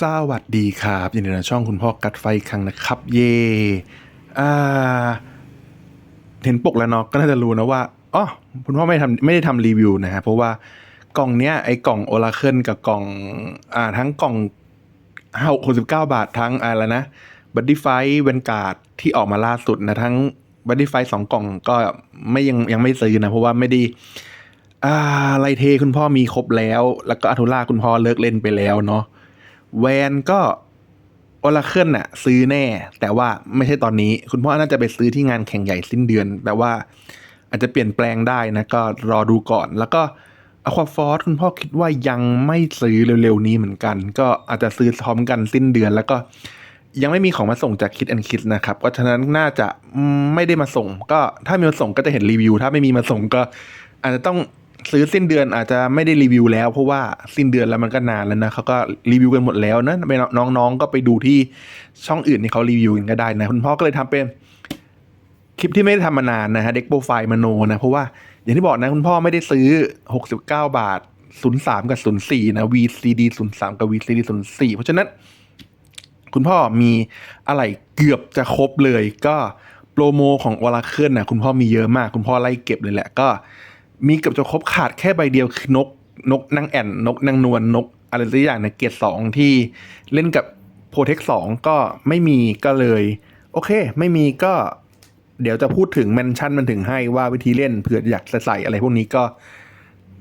สวัสดีครับยินดีต้อนรับช่องคุณพ่อกัดไฟครั้งนะครับ เย่อ่า เห็นปกแล้วเนาะก็น่าจะรู้นะว่าอ๋อคุณพ่อไม่ได้ทำไม่ได้ทำรีวิวนะฮะเพราะว่ากล่องเนี้ยไอ้กล่องโอราเคิลกับกล่อง อ่า ทั้งกล่องห้าหกสิบเก้าบาททั้งอะไรนะบัดดี้ไฟเวนการ์ดที่ออกมาล่าสุดนะทั้งบัดดี้ไฟสองกล่องก็ไม่ยังยังไม่ซื้อนะ เพราะว่าไม่ได้อ่าไลเทคุณพ่อมีครบแล้ว แล้วก็อัทุล่าคุณพ่อเลิกเล่นไปแล้วเนาะ แวนก็โอลาเคิลน่ะซื้อแน่ แต่ว่าไม่ใช่ตอนนี้ คุณพ่อน่าจะไปซื้อที่งานแข่งใหญ่สิ้นเดือน แต่ว่าอาจจะเปลี่ยนแปลงได้นะ ก็รอดูก่อน แล้วก็อควาฟอร์คุณพ่อคิดว่ายังไม่ซื้อเร็วๆนี้เหมือนกัน ก็อาจจะซื้อพร้อมกันสิ้นเดือน แล้วก็ยังไม่มีของมาส่งจากคิดแอนคิดนะครับเพราะฉะนั้นน่าจะไม่ได้มาส่ง ก็ถ้ามีมาส่งก็จะเห็นรีวิว ถ้าไม่มีมาส่งก็อาจจะต้อง ซื้อสิ้นเดือนอาจจะไม่ได้รีวิวแล้วเพราะว่าสิ้นเดือนแล้วมันก็นานแล้วนะเขาก็รีวิวกันหมดแล้วนะไปน้องๆก็ไปดูที่ช่องอื่นที่เขารีวิวกันก็ได้นะคุณพ่อก็เลยทำเป็นคลิปที่ไม่ได้ทำมานานนะฮะเด็กโปรไฟล์มโนนะ เพราะว่าอย่างที่บอกนะคุณพ่อไม่ได้ซื้อ 69 บาท 03 กับ 04 นะ VCD 03 กับ VCD 04 เพราะฉะนั้น คุณพ่อมีอะไรเกือบจะครบเลยก็โปรโมของ Oracle นะคุณพ่อมีเยอะมาก คุณพ่อไล่เก็บเลยแหละก็ มีเกือบจะครบขาดแค่ใบเดียวคือนกนกนางแอ่นนกนางนวลนกอะไรสักอย่างในเกรดสองที่เล่นกับโปรเทคสองก็ไม่มีก็เลย โอเค ไม่มีก็ เดี๋ยวจะพูดถึงแมนชั่นมันถึงให้ว่าวิธีเล่นเผื่ออยากใส่อะไรพวกนี้ก็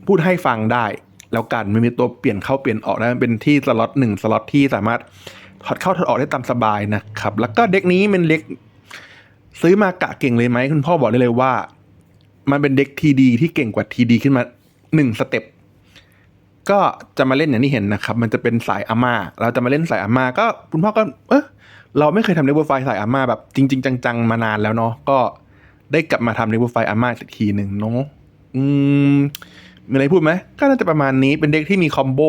พูดให้ฟังได้ แล้วกันไม่มีตัวเปลี่ยนเข้าเปลี่ยนออกนะมันเป็นที่สล็อตหนึ่งสล็อตที่สามารถถอดเข้าถอดออกได้ตามสบายนะครับ แล้วก็เด็กนี้เป็นเด็ก ซื้อมากะเก่งเลยไหมคุณพ่อบอกได้เลยว่า มันเป็นเด็กทีดีที่เก่งกว่าทีดีขึ้นมาหนึ่งสเต็ปก็จะมาเล่นอย่างที่เห็นนะครับ มันจะเป็นสายอาม่า เราจะมาเล่นสายอาม่าก็คุณพ่อก็ เออเราไม่เคยทำเนเวอร์ไฟสายอาม่าแบบจริง ๆ จัง ๆ มานานแล้วเนาะก็ได้กลับมาทำเนเวอร์ไฟอาม่าสักทีหนึ่งเนาะอืมมีอะไรพูดไหมก็น่าจะประมาณนี้เป็นเด็กที่มีคอมโบ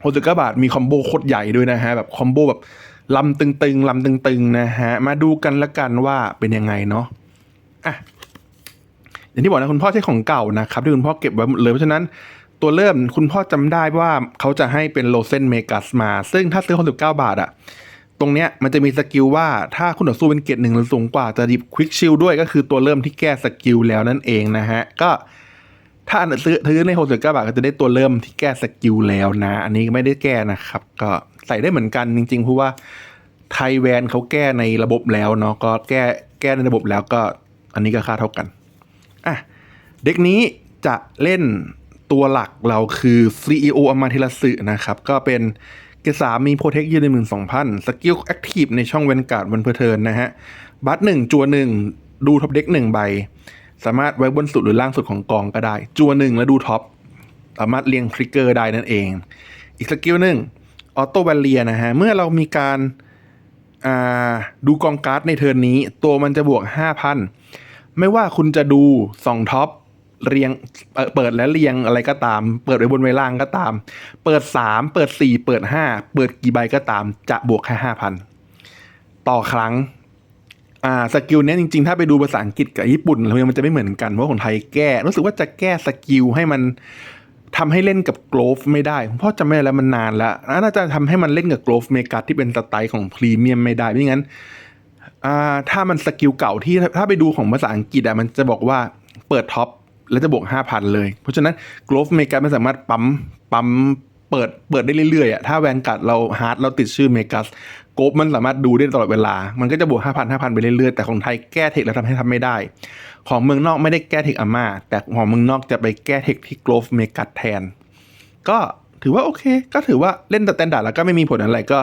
โฮสึกะบาทมีคอมโบโคตรใหญ่ด้วยนะฮะแบบคอมโบแบบลำตึงๆลำตึงๆนะฮะมาดูกันละกันว่าเป็นยังไงเนาะอะ อย่างที่บอกนะคุณพ่อใช้ของเก่านะครับที่คุณพ่อเก็บไว้หมดเลยเพราะฉะนั้นตัวเริ่มคุณพ่อจำได้ว่าเขาจะให้เป็นโลเซนเมกัสมา ซึ่งถ้าซื้อ69บาทอะตรงเนี้ยมันจะมีสกิลว่าถ้าคุณต่อสู้เป็นเกรดหนึ่งหรือสูงกว่าจะดิบควิกชิลด้วยก็คือตัวเริ่มที่แก้สกิลแล้วนั่นเองนะฮะ ก็ถ้าอันซื้อซื้อใน69บาทก็จะได้ตัวเริ่มที่แก้สกิลแล้วนะ อันนี้ไม่ได้แก้นะครับ ก็ใส่ได้เหมือนกันจริงๆเพราะว่าไทยแวนเขาแก้ในระบบแล้วเนาะก็แก้แก้ในระบบแล้วก็อันนี้ก็ค่าเท่ากัน อะเด็กนี้จะเล่นตัวหลักเราคือ CEO อมาเทลสึนะครับ ก็เป็นเกสามีโปรเทคยืนในหมื่นสองพันสกิลแอคทีฟในช่องเวนการ์ดวันเพอร์เทินนะฮะ บัตหนึ่งจัวหนึ่งดูท็อปเด็กหนึ่งใบ สามารถไว้บนสุดหรือล่างสุดของกองก็ได้ จัวหนึ่งแล้วดูท็อป สามารถเรียงทริกเกอร์ได้นั่นเอง อีกสกิลหนึ่งออโต้แวลเลียนะฮะ เมื่อเรามีการดูกองการ์ดในเทิร์นนี้ ตัวมันจะบวก 5,000 ไม่ว่าคุณจะดูสองท็อปเรียงเปิดและเรียงอะไรก็ตาม เปิดไว้บนไว้ล่างก็ตาม เปิด3เปิด4เปิด5เปิดกี่ใบก็ตาม จะบวกแค่5,000ต่อครั้งอ่าสกิลเนี้ยจริงๆ ถ้าไปดูภาษาอังกฤษกับญี่ปุ่นแล้มันจะไม่เหมือนกันเพราะของไทยแก้ รู้สึกว่าจะแก้สกิลให้มันทำให้เล่นกับโกลฟไม่ได้ผมพ่อจำไม่ได้แล้วมันนานแล้วน่าจะทำให้มันเล่นกับโกลฟเมกาที่เป็นสไตล์ของพรีเมียมไม่ได้ไม่งั้น อ่าถ้ามันสกิลเก่าที่ถ้าไปดูของภาษาอังกฤษอะมันจะบอกว่าเปิดท็อปแล้วจะบวก5,000เลย เพราะฉะนั้น Growth เมกาไม่สามารถปั๊มปั๊มเปิดเปิดได้เรื่อยๆอะถ้าแวนกัดเราฮาร์ดเราติดชื่อเมกัสโกฟมันสามารถดูได้ตลอดเวลา มันก็จะบวก 5,000 5,000 ไปเรื่อยๆ แต่ของไทยแก้เทคแล้วทำให้ทำไม่ได้ ของเมืองนอกไม่ได้แก้เทคอาม่าแต่ของเมืองนอกจะไปแก้เทคที่ Growth เมกัสแทน ก็ถือว่าโอเค ก็ถือว่าเล่นแต่แตนดาร์ดแล้วก็ไม่มีผลอะไรก็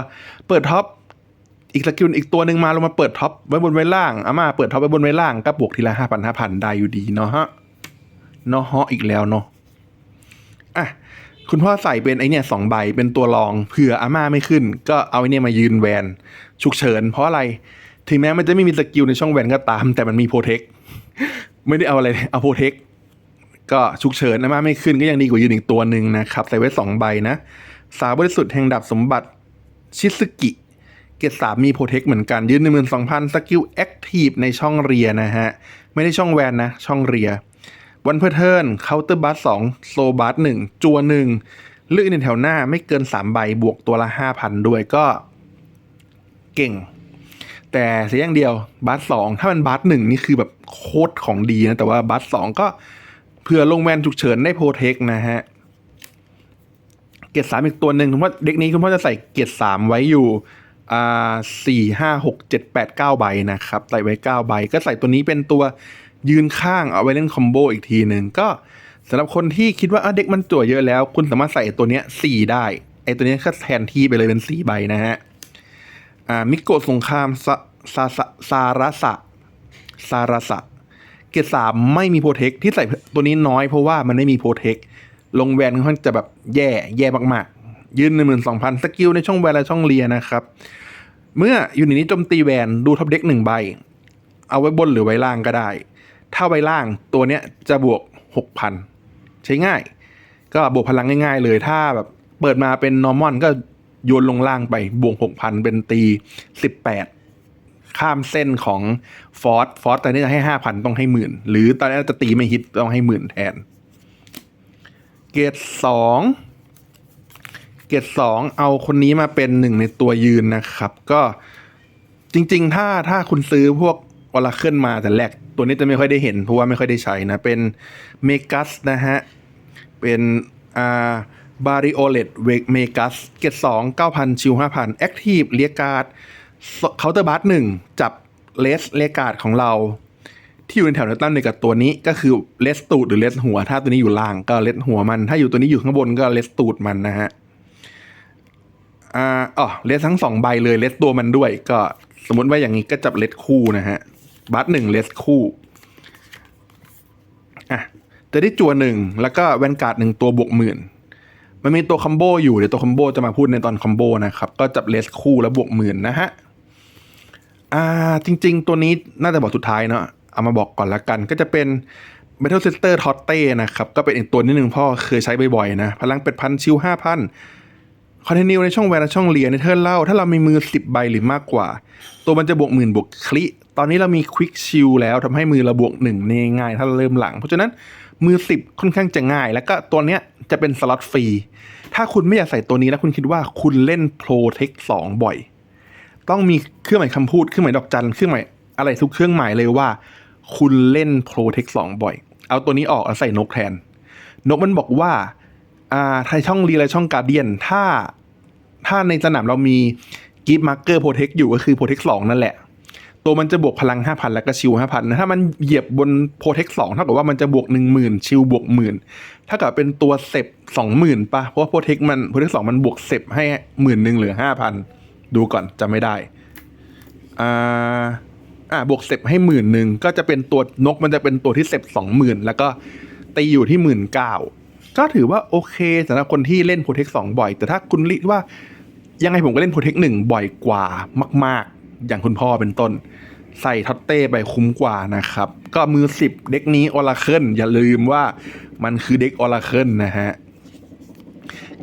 เปิดท็อป อีกสกิลอีกตัวหนึ่งมาลงมาเปิดท็อปไว้บนไว้ล่างอามาเปิดท็อปไว้บนไว้ล่างก็บวกทีละห้าพันห้าพันได้อยู่ดีเนาะฮะเนาะฮะอีกแล้วเนาะอะคุณพ่อใส่เป็นไอเนี่ยสองใบเป็นตัวรองเผื่ออาม่าไม่ขึ้น ก็เอาไอเนี่ยมายืนแวนฉุกเฉิน เพราะอะไร ถึงแม้มันจะไม่มีสกิลในช่องแวนก็ตาม แต่มันมีโปรเทคไม่ได้เอาอะไรเอาโปรเทคก็ฉุกเฉินอาม่าไม่ขึ้นก็ยังดีกว่ายืนอีกตัวหนึ่งนะครับ ใส่ไว้สองใบนะ สาวบริสุทธิ์แห่งดับสมบัติชิซึกิ เกรดสามมีโปรเทคเหมือนกัน ยืนหนึ่งหมื่นสองพันสกิลแอคทีฟในช่องเรียนะฮะ ไม่ได้ช่องแวนนะ ช่องเรีย วันเพอร์เทิร์นเคาน์เตอร์บัสสองโซบัสหนึ่งจัวหนึ่งเลือกในแถวหน้าไม่เกินสามใบบวกตัวละห้าพันด้วยก็เก่ง แต่เสียอย่างเดียวบัสสองถ้ามันบัสหนึ่งนี่คือแบบโคตรของดีนะ แต่ว่าบัสสองก็เผื่อลงแวนฉุกเฉินได้โปรเทคนะฮะเกรดสามอีกตัวหนึ่งคุณพ่อเด็กนี้คุณพ่อจะใส่เกรดสามไว้อยู่ อ่าสี่ห้าหกเจ็ดแปดเก้าใบนะครับ ใส่ไว้เก้าใบ ก็ใส่ตัวนี้เป็นตัวยืนข้างเอาไว้เล่นคอมโบอีกทีหนึ่งก็สำหรับคนที่คิดว่าเด็กมันจั่วเยอะแล้ว คุณสามารถใส่ตัวเนี้ยสี่ได้ไอตัวนี้ก็แทนที่ไปเลยเป็นสี่ใบนะฮะอ่ามิโกะสงครามซาซาซาราสะซาราสะเกียรดสามไม่มีโปรเทคที่ใส่ตัวนี้น้อยเพราะว่ามันไม่มีโปรเทคลงแวนค่อนข้างจะแบบแย่แย่มาก ยืนหนึ่งหมื่นสองพันสกิลในช่องแวนและช่องเลียนะครับ เมื่ออยู่ในนี้โจมตีแวนดูท็อปเด็กหนึ่งใบ เอาไว้บนหรือไว้ล่างก็ได้ ถ้าไว้ล่างตัวเนี้ยจะบวกหกพันใช้ง่าย ก็บวกพลังง่าย ๆ เลยถ้าแบบเปิดมาเป็นนอร์มอนก็โยนลงล่างไปบวกหกพันเป็นตีสิบแปดข้ามเส้นของฟอร์สฟอร์สตอนนี้จะให้ห้าพันต้องให้หมื่นหรือตอนนี้จะตีไม่ฮิตต้องให้หมื่นแทน เกรดสอง เกรดสองเอาคนนี้มาเป็นหนึ่งในตัวยืนนะครับ ก็จริง ๆ ถ้าถ้าคุณซื้อพวกออราเคิลมาแต่แรกตัวนี้จะไม่ค่อยได้เห็น เพราะว่าไม่ค่อยได้ใช้นะ เป็นเมกัสนะฮะ เป็นอ่าบาริโอเลตเวกเมกัสเกรดสองเก้าพันชิวห้าพันแอคทีฟเลียการ์ดเคาน์เตอร์บัสหนึ่งจับเลสเลียการ์ดของเรา ที่อยู่ในแถวเนตั้มเนี่ยกับตัวนี้ก็คือเลสตูดหรือเลสหัว ถ้าตัวนี้อยู่ล่างก็เลสหัวมัน ถ้าอยู่ตัวนี้อยู่ข้างบนก็เลสตูดมันนะฮะ อ่าอ๋อเลสทั้งสองใบเลยเลสตัวมันด้วย ก็สมมติว่าอย่างนี้ก็จับเลสคู่นะฮะบัตหนึ่งเลสคู่อะจะได้จัวหนึ่งแล้วก็แวนการ์ดหนึ่งตัวบวกหมื่นมันมีตัวคอมโบอยู่เดี๋ยวตัวคอมโบจะมาพูดในตอนคอมโบนะครับ ก็จับเลสคู่แล้วบวกหมื่นนะฮะอ่าจริง ๆ ตัวนี้น่าจะบอกสุดท้ายเนาะเอามาบอกก่อนละกัน ก็จะเป็น Metal Sister t o t t e นะครับ ก็เป็นอีกตัวนิดนึงพ่อเคยใช้บ่อยๆนะ พลังเป็ดพันชิวห้าพัน คอนเทนิวในช่องแวนและช่องเลียในเทิร์นเล่า ถ้าเรามีมือ 10 ใบหรือมากกว่า ตัวมันจะบวกหมื่นบวกคลิ ตอนนี้เรามีควิกชิลแล้วทำให้มือเราบวกหนึ่งง่ายๆถ้าเราเริ่มหลัง เพราะฉะนั้นมือ 10 ค่อนข้างจะง่าย แล้วก็ตัวเนี้ยจะเป็นสล็อตฟรี ถ้าคุณไม่อยากใส่ตัวนี้แล้วคุณคิดว่าคุณเล่นโปรเทคสองบ่อย ต้องมีเครื่องหมายคำพูด เครื่องหมายดอกจัน เครื่องหมายอะไรทุกเครื่องหมายเลยว่า คุณเล่นโปรเทคสองบ่อย เอาตัวนี้ออกแล้วใส่นกแทน นกมันบอกว่า อ่าไทยช่องรีและช่องการเดียน ถ้าถ้าในสนามเรามีกิฟต์มาร์เกอร์โปรเทคอยู่ก็คือโปรเทคสองนั่นแหละ ตัวมันจะบวกพลัง 5,000 แล้วก็ชิว 5,000ถ้ามันเหยียบบนโปรเทคสองเท่ากับว่ามันจะบวก 10,000 ชิวบวกหมื่นถ้าเกิดเป็นตัวเซฟ20,000ป่ะ เพราะว่าโปรเทคมันโปรเทคสองมันบวกเซฟให้หมื่นหนึ่งเหลือ 5,000 ดูก่อนจำไม่ได้อ่าอ่าบวกเซฟให้หมื่นหนึ่งก็จะเป็นตัวนกมันจะเป็นตัวที่เซฟสองหมื่นแล้วก็ตีอยู่ที่หมื่นเก้า ก็ถือว่าโอเคสำหรับคนที่เล่นโปรเทคสองบ่อย แต่ถ้าคุณคิว่ายังไงผมก็เล่นโปรเทคหนึ่งบ่อยกว่ามาก ๆ อย่างคุณพ่อเป็นต้น ใส่ท็อตเต้ไปคุ้มกว่านะครับ ก็มือสิบเด็กนี้ออราเคิลอย่าลืมว่ามันคือเด็กออราเคิลนะฮะ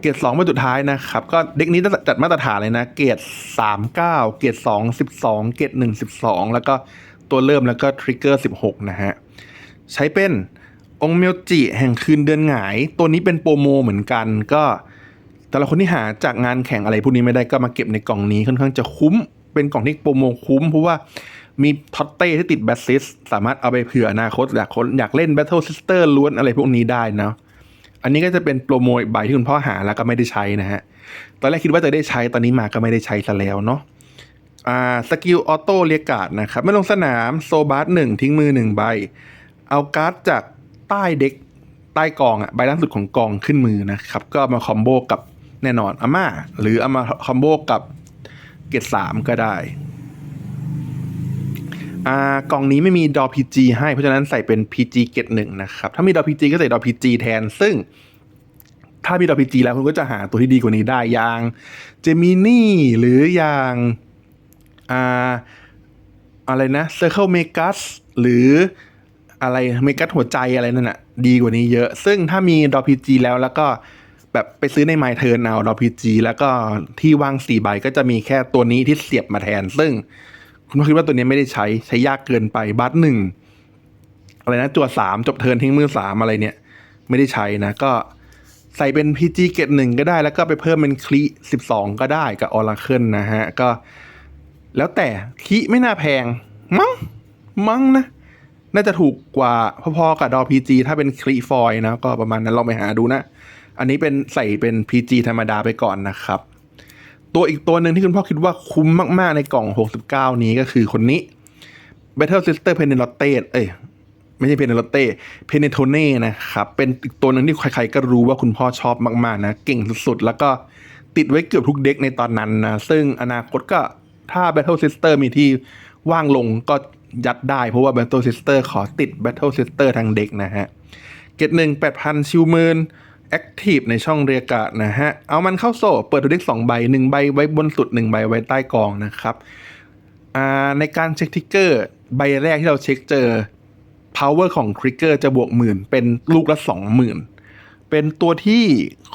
เกรดสองเป็นสุดท้ายนะครับ ก็เด็กนี้จัดมาตรฐานเลยนะ เกรดสามเก้าเกรดสองสิบสองเกรดหนึ่งสิบสองแล้วก็ตัวเริ่มแล้วก็ทริกเกอร์สิบหกนะฮะ ใช้เป็น องเมลจิแห่งคืนเดือนหงาย ตัวนี้เป็นโปรโมเหมือนกันก็แต่ละคนที่หาจากงานแข่งอะไรพวกนี้ไม่ได้ก็มาเก็บในกล่องนี้ค่อนข้างจะคุ้ม เป็นกล่องที่โปรโมคุ้ม เพราะว่ามีท็อตเต้ที่ติดแบสซิสสามารถเอาไปเผื่ออนาคตอยากคนอยากเล่น Battle Sister ล้วนอะไรพวกนี้ได้นะอันนี้ก็จะเป็นโปรโมอีกใบที่คุณพ่อหาแล้วก็ไม่ได้ใช้นะฮะ ตอนแรกคิดว่าจะได้ใช้ตอนนี้มาก็ไม่ได้ใช้ซะแล้วเนาะอ่าสกิลออโต้เรียกการ์ดนะครับไม่ลงสนามโซบาร์หนึ่งทิ้งมือหนึ่งใบ เอาการ์ดจาก ใต้เด็กใต้กองอะใบล่างสุดของกองขึ้นมือนะครับ ก็มาคอมโบกับแน่นอนอาม่า หรือเอามาคอมโบกับเกตสามก็ได้อ่ากล่องนี้ไม่มีดอ PG ให้เพราะฉะนั้นใส่เป็น PG เกตหนึ่งนะครับ ถ้ามีดอ PG ก็ใส่ดอ PG แทน ซึ่ง ถ้ามีดอ PG แล้วคุณก็จะหาตัวที่ดีกว่านี้ได้อย่างเจมินี่หรืออย่างอ่าอะไรนะ Circle Megas หรือ อะไรเมกัสหัวใจอะไรนั่นน่ะดีกว่านี้เยอะ ซึ่งถ้ามีดอ PG แล้วแล้วก็แบบไปซื้อในไมเทิร์นเอาดอ PG แล้วก็ที่วางสี่ใบก็จะมีแค่ตัวนี้ที่เสียบมาแทน ซึ่งคุณคิดว่าตัวนี้ไม่ได้ใช้ใช้ยากเกินไปบัตหนึ่งอะไรนะจั่วสามจบเทิร์นทิ้งมือสามอะไรเนี่ย ไม่ได้ใช้นะก็ใส่เป็น PG เกตหนึ่งก็ได้ แล้วก็ไปเพิ่มเป็นคลี12ก็ได้กับ Oracle นะฮะ ก็ แล้วแต่คีไม่น่าแพง มั้งมั้งนะ น่าจะถูกกว่าพอๆกับดอ PG ถ้าเป็นคลีฟอยนะ ก็ประมาณนั้นลองไปหาดูนะ อันนี้เป็นใส่เป็น PG ธรรมดาไปก่อนนะครับ ตัวอีกตัวหนึ่งที่คุณพ่อคิดว่าคุ้มมาก ๆ ในกล่อง 69 นี้ก็คือคนนี้ Battle Sister Penelope เอ้ยไม่ใช่ Penelope Penetone นะครับ เป็นอีกตัวหนึ่งที่ใครๆก็รู้ว่าคุณพ่อชอบมากๆนะ เก่งสุดๆ แล้วก็ติดไว้เกือบทุกเด็กในตอนนั้นนะ ซึ่งอนาคตก็ถ้า Battle Sister มีที่ว่างลงก็ ยัดได้เพราะว่า Battle Sister ขอติด Battle Sister ทางเด็กนะฮะ เกตหนึ่งแปดพันชิวมืนแอคทีฟในช่องเรียกะนะฮะ เอามันเข้าโซ่ เปิดตัวเด็กสองใบหนึ่งใบไว้บนสุดหนึ่งใบไว้ใต้กองนะครับ อ่าในการเช็คทิกเกอร์ใบแรกที่เราเช็คเจอ power ของทริกเกอร์จะบวกหมื่นเป็นลูกละสองหมื่นเป็นตัวที่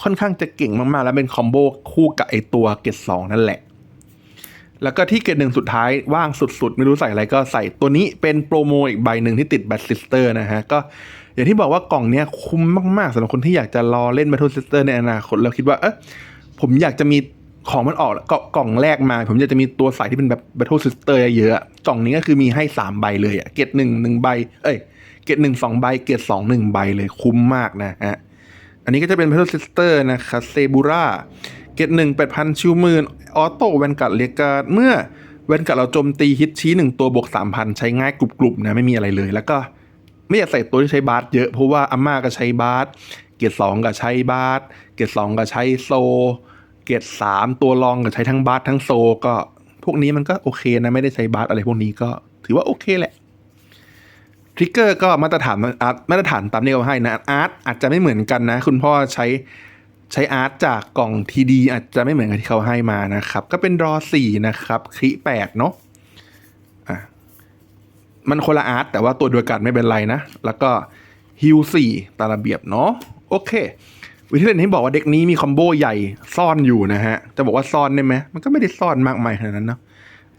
ค่อนข้างจะเก่งมากๆ แล้วเป็นคอมโบคู่กับไอตัวเกตสองนั่นแหละ แล้วก็ที่เกตหนึ่งสุดท้ายว่างสุดๆ ไม่รู้ใส่อะไรก็ใส่ตัวนี้เป็นโปรโมอีกใบหนึ่งที่ติดแบทซิสเตอร์นะฮะ ก็อย่างที่บอกว่ากล่องเนี้ยคุ้มมากๆสำหรับคนที่อยากจะรอเล่น Battle Sister ในอนาคตแล้วคิดว่าเอ๊ะผมอยากจะมีของมันออกก็กล่องแรกมา ผมอยากจะมีตัวใส่ที่เป็นแบบ Battle Sister เยอะๆกล่องนี้ก็คือมีให้ 3 ใบเลยอะเกตหนึ่งหนึ่งใบ เอ้ยเกตหนึ่งสองใบเกตสองหนึ่งใบเลยคุ้มมากนะฮะอันนี้ก็จะเป็น Battle Sister นะครับเซบูรา เกตหนึ่งแปดพันชิวหมื่นออโต้แวนกัดเรียการเมื่อแวนกัดเราโจมตีฮิตชี้หนึ่งตัวบวกสามพันใช้ง่ายกรุบๆนะไม่มีอะไรเลยแล้วก็ไม่อยากใส่ตัวที่ใช้บาสเยอะเพราะว่าอาม่าก็ใช้บาสเกตสองก็ใช้บาสเกตสองก็ใช้โซ เกตสามตัวรองก็ใช้ทั้งบาสทั้งโซก็พวกนี้มันก็โอเคนะไม่ได้ใช้บาสอะไรพวกนี้ก็ถือว่าโอเคแหละทริกเกอร์ก็มาตรฐานอาร์ตมาตรฐานตามที่เขาให้นะอาร์ตอาจจะไม่เหมือนกันนะ คุณพ่อใช้ ใช้อาร์ตจากกล่องทีดีอาจจะไม่เหมือนกับที่เขาให้มานะครับ ก็เป็นรอสี่นะครับคลิแปดเนาะอะมันคนละอาร์ตแต่ว่าตัวดวกันไม่เป็นไรนะ แล้วก็ฮิลสี่ตามระเบียบเนาะโอเค วิธีเล่นที่บอกว่าเด็กนี้มีคอมโบใหญ่ซ่อนอยู่นะฮะ จะบอกว่าซ่อนได้ไหมมันก็ไม่ได้ซ่อนมากมายขนาดนั้นเนาะ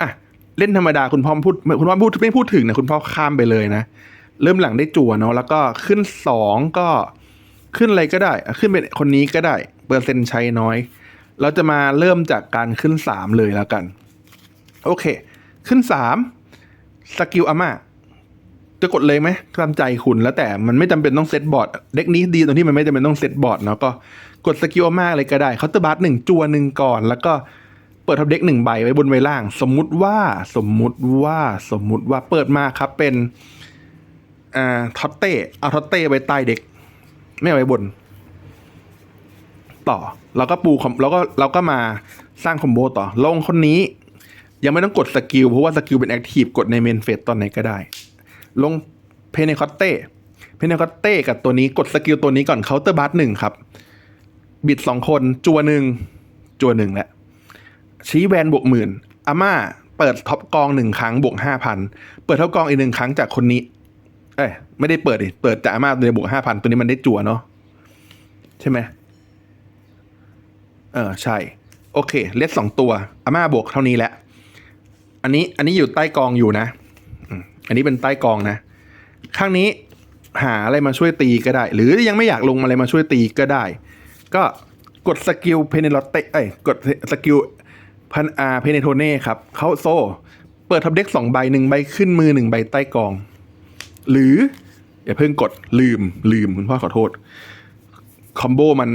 อะเล่นธรรมดาคุณพ่อพูดคุณพ่อพูดไม่พูดถึงนะคุณพ่อข้ามไปเลยนะ เริ่มหลังได้จั่วเนาะแล้วก็ขึ้นสองก็ ขึ้นอะไรก็ได้ ขึ้นเป็นคนนี้ก็ได้ เปอร์เซ็นต์ใช้น้อย เราจะมาเริ่มจากการขึ้นสามเลยแล้วกัน โอเค ขึ้นสามสกิลอาม่าจะกดเลยไหมตามใจคุณแล้วแต่มันไม่จำเป็นต้องเซตบอร์ดเด็กนี้ดีตรงที่มันไม่จำเป็นต้องเซตบอร์ดเนาะก็กดสกิลอาม่าเลยก็ได้เคาน์เตอร์บัสหนึ่งจัวหนึ่งก่อน แล้วก็เปิดทับเด็กหนึ่งใบไว้บนไว้ล่าง สมมุติว่าสมมุติว่าสมมุติว่าเปิดมาครับเป็นอ่าท็อตเต้เอาท็อตเต้ไว้ใต้เด็ก ไม่เอาไว้บน ต่อเราก็ปูคอมเราก็เราก็มาสร้างคอมโบต่อ ลงคนนี้ ยังไม่ต้องกดสกิลเพราะว่าสกิลเป็นแอคทีฟกดในเมนเฟสตอนไหนก็ได้ ลงเพเนคอตเต้เพเนคอตเต้กับตัวนี้กดสกิลตัวนี้ก่อนเคาน์เตอร์บัสหนึ่งครับ บิดสองคนจัวหนึ่งจัวหนึ่งแหละ ชี้แวนบวกหมื่นอาม่าเปิดท็อปกองหนึ่งครั้งบวกห้าพันเปิดท็อปกองอีกหนึ่งครั้งจากคนนี้ เอ้ยไม่ได้เปิดดิเปิดจากอาม่าตัวนี้บวกห้าพันตัวนี้มันได้จั่วเนาะใช่ไหมเออใช่ โอเค เลสสองตัวอาม่าบวกเท่านี้แหละ อันนี้อันนี้อยู่ใต้กองอยู่นะ อันนี้เป็นใต้กองนะ ข้างนี้หาอะไรมาช่วยตีก็ได้ หรือยังไม่อยากลงอะไรมาช่วยตีก็ได้ ก็กดสกิลเพเนลเตเอ้ยกดสกิลพันอาเพเนโทเน่ครับ เขาโซ่ เปิดทับเด็กสองใบหนึ่งใบขึ้นมือหนึ่งใบใต้กอง หรืออย่าเพิ่งกดลืมลืมคุณพ่อขอโทษคอมโบมัน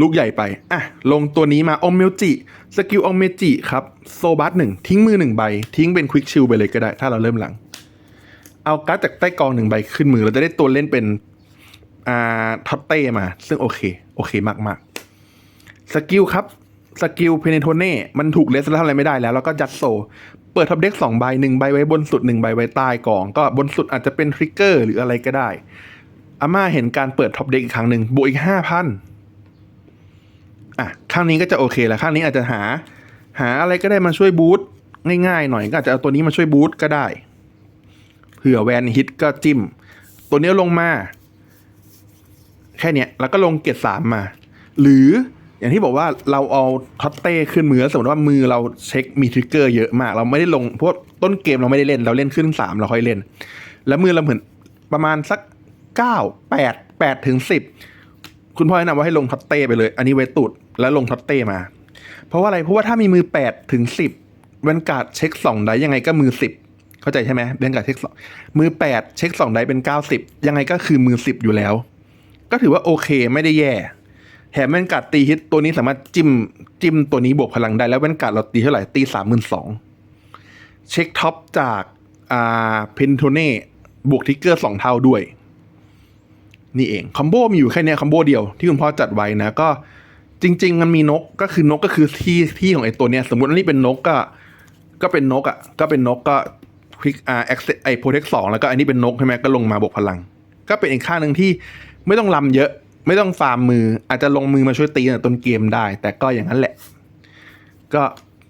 ลูกใหญ่ไป อะ ลงตัวนี้มาอมเมจิ สกิลอมเมจิครับ โซบัสหนึ่งทิ้งมือหนึ่งใบ ทิ้งเป็นควิกชิลไปเลยก็ได้ ถ้าเราเริ่มหลัง เอาการ์ดจากใต้กองหนึ่งใบขึ้นมือ เราจะได้ตัวเล่นเป็น อ่าท็อตเต้มา ซึ่งโอเค โอเคมากมากๆสกิลครับ สกิลเพเนโทเน่ มันถูกเลสแล้วทำอะไรไม่ได้แล้ว แล้วก็จัดโซ เปิดท็อปเด็กสองใบหนึ่งใบไว้บนสุดหนึ่งใบไว้ใต้กอง ก็บนสุดอาจจะเป็นทริกเกอร์หรืออะไรก็ได้ อาม่าเห็นการเปิดท็อปเด็กอีกครั้งหนึ่งบวกอีกห้าพันอะข้างนี้ก็จะโอเคแล้วข้างนี้อาจจะหา หาอะไรก็ได้มาช่วยบูตง่ายๆหน่อยก็อาจจะเอาตัวนี้มาช่วยบูตก็ได้เผื่อแวนฮิตก็จิ้ม ตัวนี้ลงมา แค่เนี้ยแล้วก็ลงเกรสามมา หรือ อย่างที่บอกว่าเราเอาท็อตเต้ขึ้นมือแสมมติว่ามือเราเช็คมีทริกเกอร์เยอะมาก เราไม่ได้ลงเพราะต้นเกมเราไม่ได้เล่น เราเล่นขึ้นสามเราค่อยเล่น แล้วมือเราเหมือนประมาณสักเก้าแปดแปดถึงสิบคุณพ่อแนะนำว่าให้ลงท็อตเต้ไปเลย อันนี้ไว้ตุดแล้วลงท็อตเต้มา เพราะว่าอะไรเพราะว่าถ้ามีมือแปดถึงสิบแวนการ์ดเช็คสองได้ยังไงก็มือสิบเข้าใจใช่ไหมแวนการ์ดเช็คสองมือแปดเช็คสองได้เป็นเก้าสิบยังไงก็คือมือสิบอยู่แล้ว ก็ถือว่าโอเคไม่ได้แย่ แถมแวนการ์ดตีฮิตตัวนี้สามารถจิ้มจิ้มตัวนี้บวกพลังได้ แล้วแวนการ์ดเราตีเท่าไหร่ตีสามหมื่นสองเช็คท็อปจากอ่าเพนโทเน่บวกทิกเกอร์สองเท่าด้วย นี่เองคอมโบมีอยู่แค่นี้คอมโบเดียวที่คุณพ่อจัดไว้นะ ก็จริง ๆ มันมีนกก็คือนกก็คือที่ที่ของไอ้ตัวเนี้ย สมมติอันนี้เป็นนกก็ ก็เป็นนกอะก็เป็นนกก็คลิกอ่าแอคไอโปรเทคสองแล้วก็อันนี้เป็นนกใช่ไหมก็ลงมาบวกพลัง ก็เป็นอีกข้างหนึ่งที่ไม่ต้องลำเยอะ ไม่ต้องฟาร์มมือ อาจจะลงมือมาช่วยตีในต้นเกมได้ แต่ก็อย่างนั้นแหละ ก็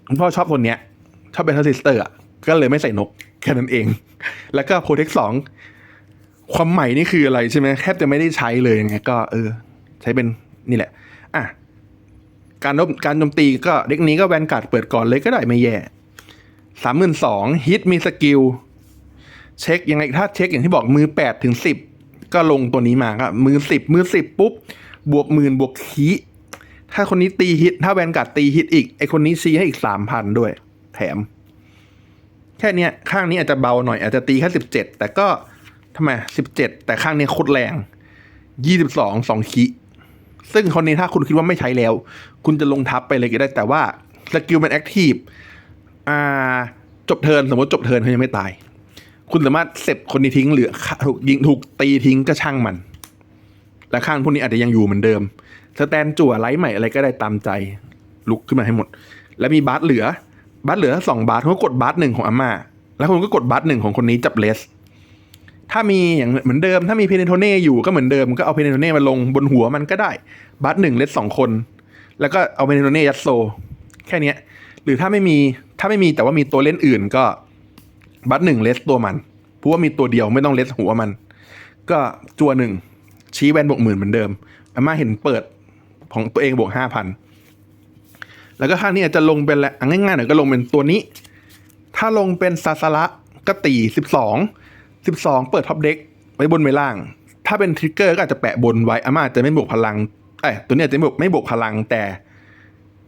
คุณพ่อชอบตัวเนี้ยชอบเป็นทัสซิสเตอร์อะก็เลยไม่ใส่นกแค่นั้นเอง แล้วก็โปรเทคสองความใหม่นี่คืออะไรใช่ไหมแทบจะไม่ได้ใช้เลยไงก็เออ ใช้เป็นนี่แหละ อะ การรบการโจมตีก็เด็กนี้ก็แวนการ์ดเปิดก่อนเลยก็ได้ไม่แย่สามหมื่นสองฮิตมีสกิล เช็คยังไงถ้าเช็คอย่างที่บอกมือแปดถึงสิบ ก็ลงตัวนี้มาครับมือสิบมือสิบปุ๊บบวกหมื่นบวกคีถ้าคนนี้ตีฮิต ถ้าแวนการ์ดตีฮิตอีก ไอคนนี้ซีให้อีกสามพันด้วย แถม แค่เนี้ย ข้างนี้อาจจะเบาหน่อย อาจจะตีแค่สิบเจ็ดแต่ก็ทำไมสิบเจ็ดแต่ข้างนี้โคตรแรงยี่สิบสองสองคีซึ่งคนนี้ถ้าคุณคิดว่าไม่ใช้แล้ว คุณจะลงทับไปเลยก็ได้ แต่ว่าสกิลมันแอคทีฟอ่าจบเทินสมมติจบเทินเขายังไม่ตาย คุณสามารถเสร็จคนนี้ทิ้งหรือถูกยิงถูกตีทิ้งก็ช่างมัน และข้างพวกนี้อาจจะยังอยู่เหมือนเดิม สแตนจั่วไลท์ใหม่อะไรก็ได้ตามใจ ลุกขึ้นมาให้หมด แล้วมีบาสเหลือ บาสเหลือสองบาสคุณก็กดบาสหนึ่งของอาม่า แล้วคุณก็กดบาสหนึ่งของคนนี้จับเลส ถ้ามีอย่างเหมือนเดิม ถ้ามีเพเนโทเน่อยู่ก็เหมือนเดิมก็เอาเพเนโทเน่มาลงบนหัวมันก็ได้ บาสหนึ่งเลสสองคน แล้วก็เอาเพเนโทเน่ยัดโซ แค่นี้หรือถ้าไม่มีถ้าไม่มีแต่ว่ามีตัวเล่นอื่นก็ บัตหนึ่งเลสตัวมันเพราะว่ามีตัวเดียวไม่ต้องเลสหัวมัน ก็จัวหนึ่งชี้แวนบวกหมื่นเหมือนเดิมอาม่าเห็นเปิดของตัวเองบวกห้าพันแล้วก็ข้างนี้อาจจะลงเป็นแหละง่ายๆหน่อยก็ลงเป็นตัวนี้ ถ้าลงเป็นซาซาระก็ตีสิบสองสิบสองเปิดท็อปเด็กไว้บนไว้ล่าง ถ้าเป็นทริกเกอร์ก็อาจจะแปะบนไว้อาม่าจะไม่บวกพลังเอ้ตัวนี้จะไม่บวกไม่บวกพลังแต่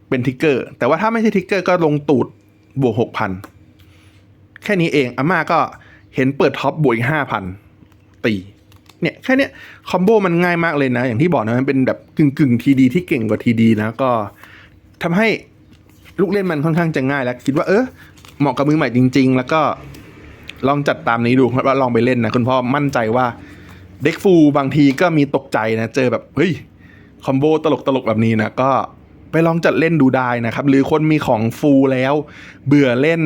เป็นทริกเกอร์แต่ว่าถ้าไม่ใช่ทริกเกอร์ก็ลงตูดบวกหกพัน แค่นี้เองอาม่าก็เห็นเปิดท็อปบวกอีกห้าพันตีเนี่ยแค่เนี้ยคอมโบมันง่ายมากเลยนะ อย่างที่บอกนะมันเป็นแบบกึ่งกึ่งทีดีที่เก่งกว่าทีดีนะก็ทำให้ลูกเล่นมันค่อนข้างจะง่ายแล้ว คิดว่าเออเหมาะกับมือใหม่จริง ๆ แล้วก็ลองจัดตามนี้ดูว่าลองไปเล่นนะคุณพ่อมั่นใจว่าเด็กฟูลบางทีก็มีตกใจนะ เจอแบบเฮ้ยคอมโบตลกตลกแบบนี้นะก็ ไปลองจัดเล่นดูได้นะครับ หรือคนมีของฟูลแล้ว เบื่อเล่น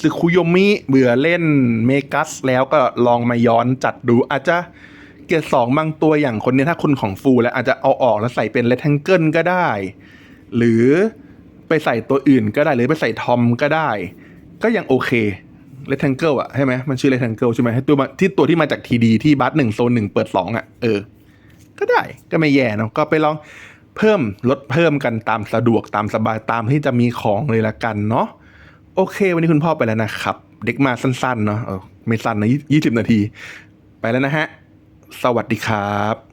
ซึคุโยมิ เบื่อเล่นเมกัสแล้วก็ลองมาย้อนจัดดูอาจจะเกียร์สองบางตัวอย่างคนนี้ถ้าคุณของฟูลแล้วอาจจะเอาออกแล้วใส่เป็นเลท t งเกิลก็ได้ หรือไปใส่ตัวอื่นก็ได้หรือไปใส่ทอมก็ได้ ก็ยังโอเคเลท t งเกิลอะใช่ไหมมันชื่อเลท t งเกิลใช่ไหมให้ตัวที่ตัวที่มาจากทีดีที่บัสหนึ่งโซนหนึ่งเปิดสองอะเออก็ได้ก็ไม่แย่เนาะก็ไปลอง เพิ่มลดเพิ่มกันตามสะดวกตามสบายตามที่จะมีของเลยละกันเนาะโอเค วันนี้คุณพ่อไปแล้วนะครับ เด็กมาสั้นๆเนาะไม่สั้นนะยี่สิบนาที ไปแล้วนะฮะ สวัสดีครับ